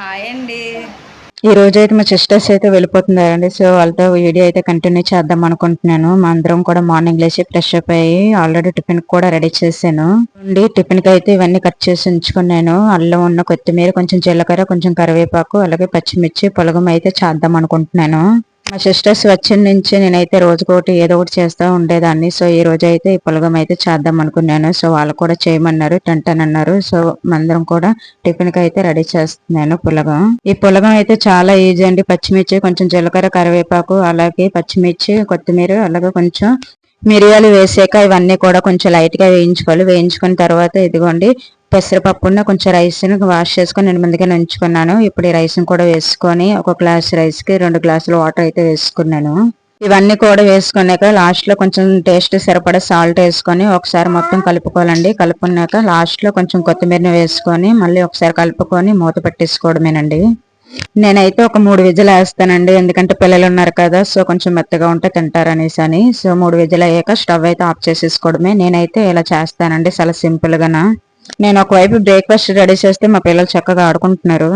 Hi అండి. ఈ రోజు అయితే మా సిస్టర్స్ అయితే వెళ్ళిపోతున్నారండి. సో వాళ్ళతో వీడియో అయితే కంటిన్యూ చేద్దాం అనుకుంటున్నాను. మా అందరం కూడా మార్నింగ్ లేచి ఫ్రెష్ అప్ అయ్యి ఆల్రెడీ టిఫిన్ కూడా రెడీ చేశాను ఉండి టిఫిన్కి అయితే ఇవన్నీ కట్ చేసి ఉంచుకున్నాను. అల్లం ఉన్న కొత్తిమీర కొంచెం జీలకర్ర కొంచెం కరివేపాకు అలాగే పచ్చిమిర్చి పొలగం అయితే చేద్దాం అనుకుంటున్నాను. మా సిస్టర్స్ వచ్చిన నుంచి నేనైతే రోజుకోటి ఏదో ఒకటి చేస్తూ ఉండేదాన్ని. సో ఈ రోజు అయితే ఈ పులగం అయితే చేద్దాం అనుకున్నాను. సో వాళ్ళు కూడా చేయమన్నారు టెంటన్ అన్నారు సో మందరం కూడా టిఫిన్కి అయితే రెడీ చేస్తున్నాను పులగం. ఈ పులగం అయితే చాలా ఈజీ అండి. పచ్చిమిర్చి కొంచెం జీలకర్ర కరివేపాకు అలాగే పచ్చిమిర్చి కొత్తిమీర అలాగే కొంచెం మిరియాలు వేసాక ఇవన్నీ కూడా కొంచెం లైట్గా వేయించుకోవాలి. వేయించుకున్న తర్వాత ఇదిగోండి పెసరపప్పున్న కొంచెం రైస్ని వాష్ చేసుకొని నేను ముందుగా ఉంచుకున్నాను. ఇప్పుడు ఈ రైస్ని కూడా వేసుకొని ఒక గ్లాస్ రైస్కి రెండు గ్లాసులు వాటర్ అయితే వేసుకున్నాను. ఇవన్నీ కూడా వేసుకున్నాక లాస్ట్లో కొంచెం టేస్ట్ సరిపడే సాల్ట్ వేసుకొని ఒకసారి మొత్తం కలుపుకోవాలండి. కలుపుకున్నాక లాస్ట్లో కొంచెం కొత్తిమీరని వేసుకొని మళ్ళీ ఒకసారి కలుపుకొని మూత పెట్టేసుకోవడమేనండి. నేనైతే ఒక మూడు విజులు వేస్తానండి. ఎందుకంటే పిల్లలు ఉన్నారు కదా సో కొంచెం మెత్తగా ఉంటే తింటారు అనేసి అని. సో మూడు విజులు అయ్యాక స్టవ్ అయితే ఆఫ్ చేసేసుకోవడమే. నేనైతే ఇలా చేస్తానండి. చాలా సింపుల్గానా. నేను ఒకవైపు బ్రేక్ఫాస్ట్ రెడీ చేస్తే మా పిల్లలు చక్కగా ఆడుకుంటున్నారు.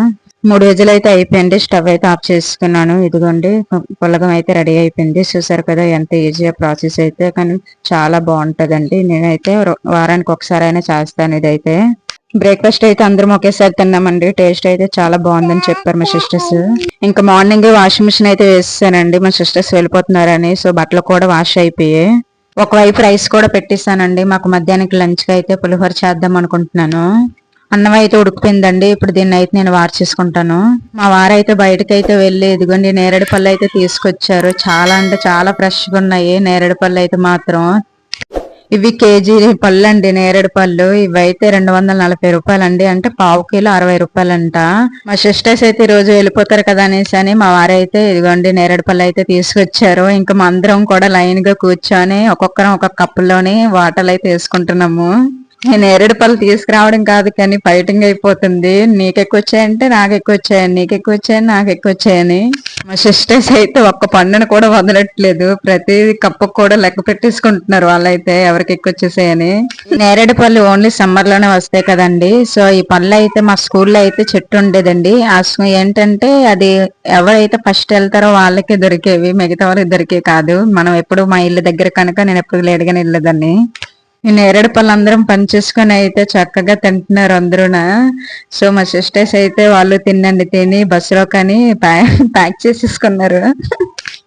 మూడు విజులు అయితే అయిపోయింది స్టవ్ అయితే ఆఫ్ చేసుకున్నాను ఇదిగోండి పుల్లగం అయితే రెడీ అయిపోయింది. చూసారు కదా ఎంత ఈజీగా ప్రాసెస్ అయితే. కానీ చాలా బాగుంటదండి. నేనైతే వారానికి ఒకసారి అయినా చేస్తాను ఇదైతే. బ్రేక్ఫాస్ట్ అయితే అందరం ఒకేసారి తిన్నామండి. టేస్ట్ అయితే చాలా బాగుందని చెప్పారు మా సిస్టర్స్. ఇంకా మార్నింగ్ వాషింగ్ మిషన్ అయితే వేసానండి మా సిస్టర్స్ వెళ్ళిపోతున్నారని. సో బట్టలు కూడా వాష్ అయిపోయాయి. ఒకవైపు రైస్ కూడా పెట్టిస్తానండి మాకు మధ్యాహ్నానికి లంచ్కి అయితే పులిహోర చేద్దాం అనుకుంటున్నాను. అన్నం అయితే ఉడికిపోయిందండి. ఇప్పుడు దీన్ని అయితే నేను వారు చేసుకుంటాను. మా వారైతే బయటకైతే వెళ్ళి ఇదిగోండి నేరేడు పళ్ళు అయితే తీసుకొచ్చారు. చాలా అంటే చాలా ఫ్రెష్గా ఉన్నాయి. నేరేడు పళ్ళు అయితే మాత్రం ఇవి కేజీ పళ్ళు అండి నేరేడు పళ్ళు. ఇవైతే రెండు వందల నలభై రూపాయలు అండి అంటే పావు కిలో అరవై రూపాయలంట. మా సిస్టర్స్ అయితే ఈ రోజు వెళ్ళిపోతారు కదా అనేసి అని మా వారైతే ఇదిగోండి నేరేడు పళ్ళు అయితే తీసుకొచ్చారు. ఇంకా మా అందరం కూడా లైన్గా కూర్చొని ఒక్కొక్కరం ఒక్కొక్క కప్పులోని వాటర్లు అయితే వేసుకుంటున్నాము. నేను ఎరడు పళ్ళు తీసుకురావడం కాదు కానీ ఫైటింగ్ అయిపోతుంది. నీకెక్కువ వచ్చాయంటే నాకు ఎక్కువ వచ్చాయని నీకు ఎక్కువ వచ్చాయని నాకు ఎక్కువ వచ్చాయని మా సిస్టర్స్ అయితే ఒక్క పండును కూడా వదలట్లేదు. ప్రతి కప్పు కూడా లెక్క పెట్టేసుకుంటున్నారు వాళ్ళైతే ఎవరికి ఎక్కువ వచ్చేసాయని. నేరేడు పళ్ళు ఓన్లీ సమ్మర్లోనే వస్తాయి కదండి. సో ఈ పళ్ళు అయితే మా స్కూల్లో అయితే చెట్టు ఉండేదండి. ఆ ఏంటంటే అది ఎవరైతే ఫస్ట్ వెళ్తారో వాళ్ళకే దొరికేవి. మిగతా వాళ్ళకి దొరికేవి కాదు. మనం ఎప్పుడు మా ఇల్లు దగ్గర కనుక నేను ఎప్పుడు లేడుగానే వెళ్ళేదాన్ని. నేరేడు పళ్ళు అందరం పనిచేసుకొని అయితే చక్కగా తింటున్నారు అందరూన? సో మా సిస్టర్స్ అయితే వాళ్ళు తినండి తిని బస్సులో కానీ ప్యాక్ చేసేసుకున్నారు.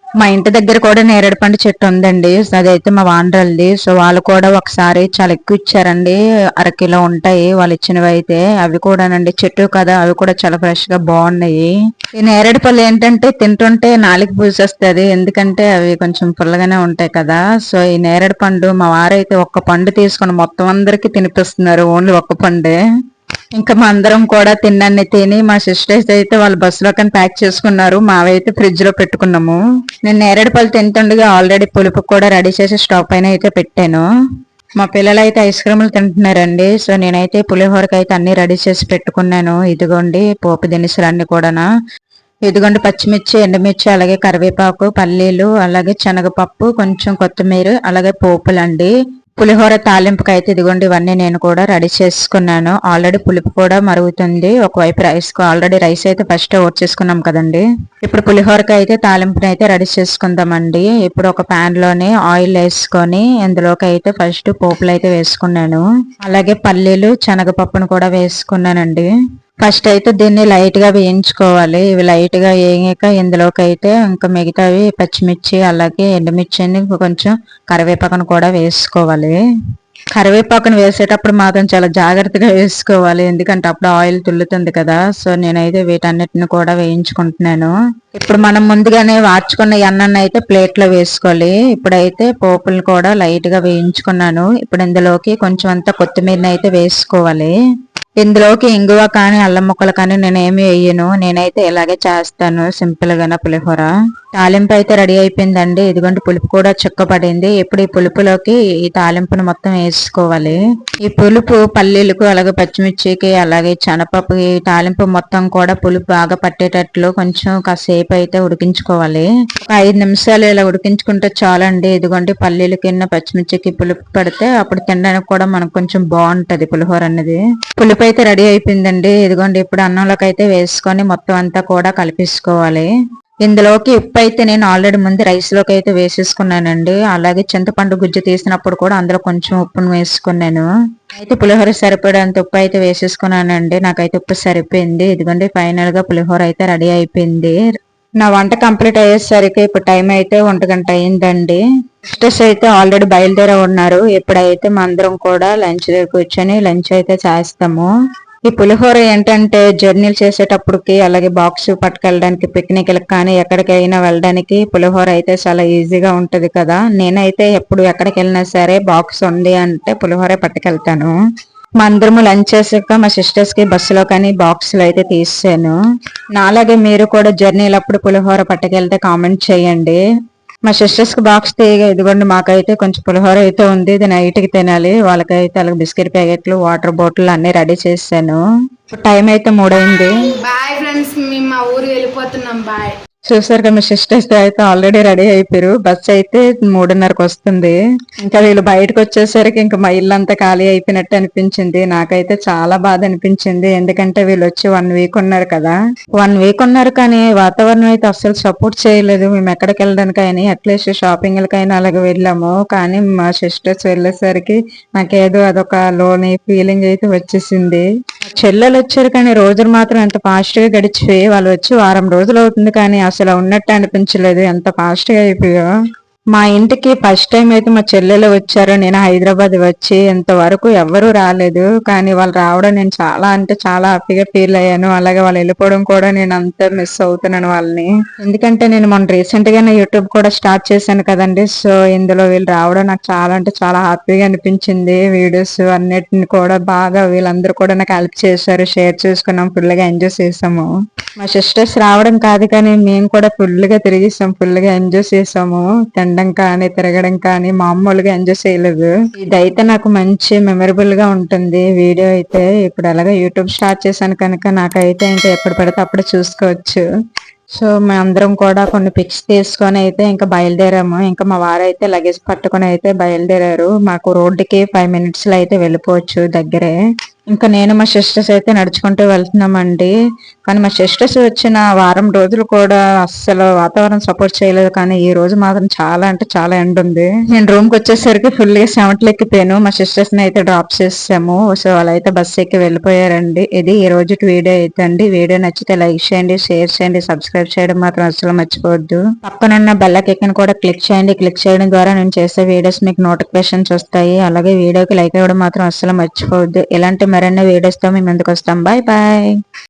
మా ఇంటి దగ్గర కూడా నేరేడు పండు చెట్టు ఉందండి. అదైతే మా వాండ్రల్ది. సో వాళ్ళు కూడా ఒకసారి చాలా ఎక్కువ ఇచ్చారండి. అరకిలో ఉంటాయి వాళ్ళు ఇచ్చినవి అయితే. అవి కూడానండి. చెట్టు కదా అవి కూడా చాలా ఫ్రెష్గా బాగున్నాయి. ఈ నేరేడు పళ్ళు ఏంటంటే తింటుంటే నాలుగు పూసేస్తుంది. ఎందుకంటే అవి కొంచెం పుల్లగానే ఉంటాయి కదా. సో ఈ నేరేడు పండు మా వారైతే ఒక్క పండు తీసుకుని మొత్తం అందరికి తినిపిస్తున్నారు. ఓన్లీ ఒక్క పండే. ఇంకా మా అందరం కూడా తిన్నాన్ని తిని మా సిస్టర్స్ అయితే వాళ్ళ బస్సులో కానీ ప్యాక్ చేసుకున్నారు. మావైతే ఫ్రిడ్జ్లో పెట్టుకున్నాము. నేను నేరేడు పళ్ళు తింటుండగా ఆల్రెడీ పులుపు కూడా రెడీ చేసి స్టవ్ పైన అయితే పెట్టాను. మా పిల్లలు అయితే ఐస్ క్రీములు తింటున్నారండి. సో నేనైతే పులిహోరకి అయితే అన్ని రెడీ చేసి పెట్టుకున్నాను. ఇదిగోండి పోపు దినుసులు అన్ని కూడా ఇదిగోండి పచ్చిమిర్చి ఎండుమిర్చి అలాగే కరివేపాకు పల్లీలు అలాగే శనగపప్పు కొంచెం కొత్తిమీర అలాగే పోపులండి. పులిహోర తాలింపుకి అయితే ఇదిగోండి ఇవన్నీ నేను కూడా రెడీ చేసుకున్నాను. ఆల్రెడీ పులుపు కూడా మరుగుతుంది. ఒకవైపు రైస్ ఆల్రెడీ రైస్ అయితే ఫస్ట్ ఓట్ చేసుకున్నాం కదండి. ఇప్పుడు పులిహోరకి అయితే తాలింపుని అయితే రెడీ చేసుకుందామండి. ఇప్పుడు ఒక ప్యాన్లోని ఆయిల్ వేసుకొని ఇందులోకి అయితే ఫస్ట్ పోపులు అయితే వేసుకున్నాను. అలాగే పల్లీలు శనగపప్పును కూడా వేసుకున్నానండి. ఫస్ట్ అయితే దీన్ని లైట్గా వేయించుకోవాలి. ఇవి లైట్గా వేయక ఇందులోకి అయితే ఇంకా మిగతావి పచ్చిమిర్చి అలాగే ఎండుమిర్చిని కొంచెం కరివేపాకును కూడా వేసుకోవాలి. కరివేపాకును వేసేటప్పుడు మాత్రం చాలా జాగ్రత్తగా వేసుకోవాలి. ఎందుకంటే అప్పుడు ఆయిల్ తుల్లుతుంది కదా. సో నేనైతే వీటన్నిటిని కూడా వేయించుకుంటున్నాను. ఇప్పుడు మనం ముందుగానే వార్చుకున్న ఎన్నెన్న అయితే ప్లేట్లో వేసుకోవాలి. ఇప్పుడైతే పోపులు కూడా లైట్గా వేయించుకున్నాను. ఇప్పుడు ఇందులోకి కొంచెం అంతా కొత్తిమీరని అయితే వేసుకోవాలి. ఇందులోకి ఇంగువ కానీ అల్లం ముక్కలు కానీ నేను వేయను. నేనైతే ఇలాగే చేస్తాను. సింపుల్గా పులిహోర. తాలింపు అయితే రెడీ అయిపోయిందండి. ఇదిగోండి పులుపు కూడా పడింది ఇప్పుడు ఈ పులుపులోకి ఈ తాలింపును మొత్తం వేసుకోవాలి. ఈ పులుపు పల్లీలకు అలాగే పచ్చిమిర్చికి అలాగే శనపప్పు ఈ తాలింపు మొత్తం కూడా పులుపు బాగా పట్టేటట్లు కొంచెం కాసేపు అయితే ఉడికించుకోవాలి. ఒక ఐదు నిమిషాలు ఇలా ఉడికించుకుంటే చాలండి. ఇదిగోండి పల్లీలకి పచ్చిమిర్చికి పులుపు పడితే అప్పుడు తినడానికి కూడా మనకు కొంచెం బాగుంటది పులిహోర అనేది. పులుపు అయితే రెడీ అయిపోయిందండి. ఇదిగోండి ఇప్పుడు అన్నంలోకి అయితే వేసుకొని మొత్తం అంతా కూడా కలిపేసుకోవాలి. ఇందులోకి ఉప్పు అయితే నేను ఆల్రెడీ ముందు రైస్లోకి అయితే వేసేసుకున్నానండి. అలాగే చింతపండు గుజ్జు తీసినప్పుడు కూడా అందులో కొంచెం ఉప్పును వేసుకున్నాను. అయితే పులిహోర సరిపడేంత ఉప్పు అయితే వేసేసుకున్నానండి. నాకైతే ఉప్పు సరిపోయింది. ఇదిగోండి ఫైనల్గా పులిహోర అయితే రెడీ అయిపోయింది. నా వంట కంప్లీట్ అయ్యేసరికి ఇప్పుడు టైం అయితే ఒంటి గంట అయిందండి. సిస్టర్స్ అయితే ఆల్రెడీ బయలుదేరి ఉన్నారు. ఇప్పుడైతే మందరం అందరం కూడా లంచ్ దగ్గర కూర్చొని లంచ్ అయితే చేస్తాము. ఈ పులిహోర ఏంటంటే జర్నీలు చేసేటప్పటికి అలాగే బాక్స్ పట్టుకెళ్ళడానికి పిక్నిక్లకు కానీ ఎక్కడికైనా వెళ్ళడానికి పులిహోర అయితే చాలా ఈజీగా ఉంటుంది కదా. నేనైతే ఎప్పుడు ఎక్కడికి వెళ్ళినా సరే బాక్స్ ఉంది అంటే పులిహోర పట్టుకెళ్తాను. మా అందరము లంచ్ చేసాక మా సిస్టర్స్కి బస్సులో కానీ బాక్సులు అయితే తీసాను. నాలాగే మీరు కూడా జర్నీలప్పుడు పులిహోర పట్టుకెళ్తే కామెంట్ చేయండి. మా సిస్టర్స్కి బాక్స్ తీయగా ఇదిగోండి మాకైతే కొంచెం పులిహోర అయితే ఉంది ఇది నైట్కి తినాలి. వాళ్ళకైతే అలాగే బిస్కెట్ ప్యాకెట్లు వాటర్ బాటిల్ అన్ని రెడీ చేశాను. టైం అయితే మూడైంది. బాయ్ ఫ్రెండ్స్ మేము మా ఊరు వెళ్ళిపోతున్నాం. బాయ్ చూసారు కదా మీ సిస్టర్స్ అయితే ఆల్రెడీ రెడీ అయిపోయారు. బస్ అయితే మూడున్నరకు వస్తుంది. ఇంకా వీళ్ళు బయటకు వచ్చేసరికి ఇంకా మా ఇల్లు అంతా ఖాళీ అయిపోయినట్టు అనిపించింది. నాకైతే చాలా బాధ అనిపించింది. ఎందుకంటే వీళ్ళు వచ్చి వన్ వీక్ ఉన్నారు కదా. వన్ వీక్ ఉన్నారు కానీ వాతావరణం అయితే అస్సలు సపోర్ట్ చేయలేదు. మేము ఎక్కడికి వెళ్ళడానికైనా అట్లీస్ట్ షాపింగ్లకైనా అలాగే వెళ్ళాము. కానీ మా సిస్టర్స్ వెళ్ళేసరికి నాకేదో అదొక లోని ఫీలింగ్ అయితే వచ్చేసింది. చెల్లెలు వచ్చారు కానీ రోజులు మాత్రం ఎంత ఫాస్ట్గా గడిచిపోయి వాళ్ళు వచ్చి వారం రోజులు అవుతుంది కానీ అసలు ఉన్నట్టు అనిపించలేదు. ఎంత ఫాస్ట్గా అయిపోయా? మా ఇంటికి ఫస్ట్ టైం అయితే మా చెల్లెలు వచ్చారు. నేను హైదరాబాద్ వచ్చి ఇంతవరకు ఎవ్వరూ రాలేదు. కానీ వాళ్ళు రావడం నేను చాలా అంటే చాలా హ్యాపీగా ఫీల్ అయ్యాను. అలాగే వాళ్ళు వెళ్ళిపోవడం కూడా నేను అంత మిస్ అవుతున్నాను వాళ్ళని. ఎందుకంటే నేను మొన్న రీసెంట్ గానే యూట్యూబ్ కూడా స్టార్ట్ చేశాను కదండి. సో ఇందులో వీళ్ళు రావడం నాకు చాలా అంటే చాలా హ్యాపీగా అనిపించింది. వీడియోస్ అన్నిటిని కూడా బాగా వీళ్ళందరూ కూడా నాకు హెల్ప్ చేశారు. షేర్ చేసుకున్నాం ఫుల్గా ఎంజాయ్ చేసాము. మా సిస్టర్స్ రావడం కాదు కానీ మేము కూడా ఫుల్గా తిరిగిస్తాం ఫుల్గా ఎంజాయ్ చేసాము. తినడం కానీ తిరగడం కానీ మామూలుగా ఎంజాయ్ చేయలేదు. ఇదైతే నాకు మంచి మెమరబుల్గా ఉంటుంది వీడియో అయితే. ఇప్పుడు అలాగే యూట్యూబ్ స్టార్ట్ చేశాను కనుక నాకైతే ఇంకా ఎప్పుడు పడితే అప్పుడు చూసుకోవచ్చు. సో మేమందరం కూడా కొన్ని పిక్స్ తీసుకొని అయితే ఇంకా బయలుదేరాము. ఇంకా మా వారైతే లగేజ్ పట్టుకొని అయితే బయలుదేరారు. మాకు రోడ్డుకి ఫైవ్ మినిట్స్లో అయితే వెళ్ళిపోవచ్చు దగ్గరే. ఇంకా నేను మా సిస్టర్స్ అయితే నడుచుకుంటూ వెళ్తున్నామండి. కానీ మా సిస్టర్స్ వచ్చిన వారం రోజులు కూడా అస్సలు వాతావరణం సపోర్ట్ చేయలేదు. కానీ ఈ రోజు మాత్రం చాలా అంటే చాలా ఎండ్ ఉంది. నేను రూమ్కి వచ్చేసరికి ఫుల్గా సెవెంట్లు ఎక్కిపోయాను. మా సిస్టర్స్ని అయితే డ్రాప్ చేసాము. సో అలా అయితే బస్సు ఎక్కి వెళ్ళిపోయారండి. ఇది ఈ రోజు వీడియో అయితే అండి వీడియో నచ్చితే లైక్ చేయండి షేర్ చేయండి సబ్స్క్రైబ్ చేయడం మాత్రం అసలు మర్చిపోవద్దు. పక్కనున్న బెల్ల కిక్కను కూడా క్లిక్ చేయండి. క్లిక్ చేయడం ద్వారా నేను చేసే వీడియోస్ మీకు నోటిఫికేషన్స్ వస్తాయి. అలాగే వీడియోకి లైక్ ఇవ్వడం మాత్రం అసలు మర్చిపోవద్దు. ఇలాంటి మరిన్ని వీడియోస్తో మేము ముందుకు వస్తాం బాయ్ బాయ్.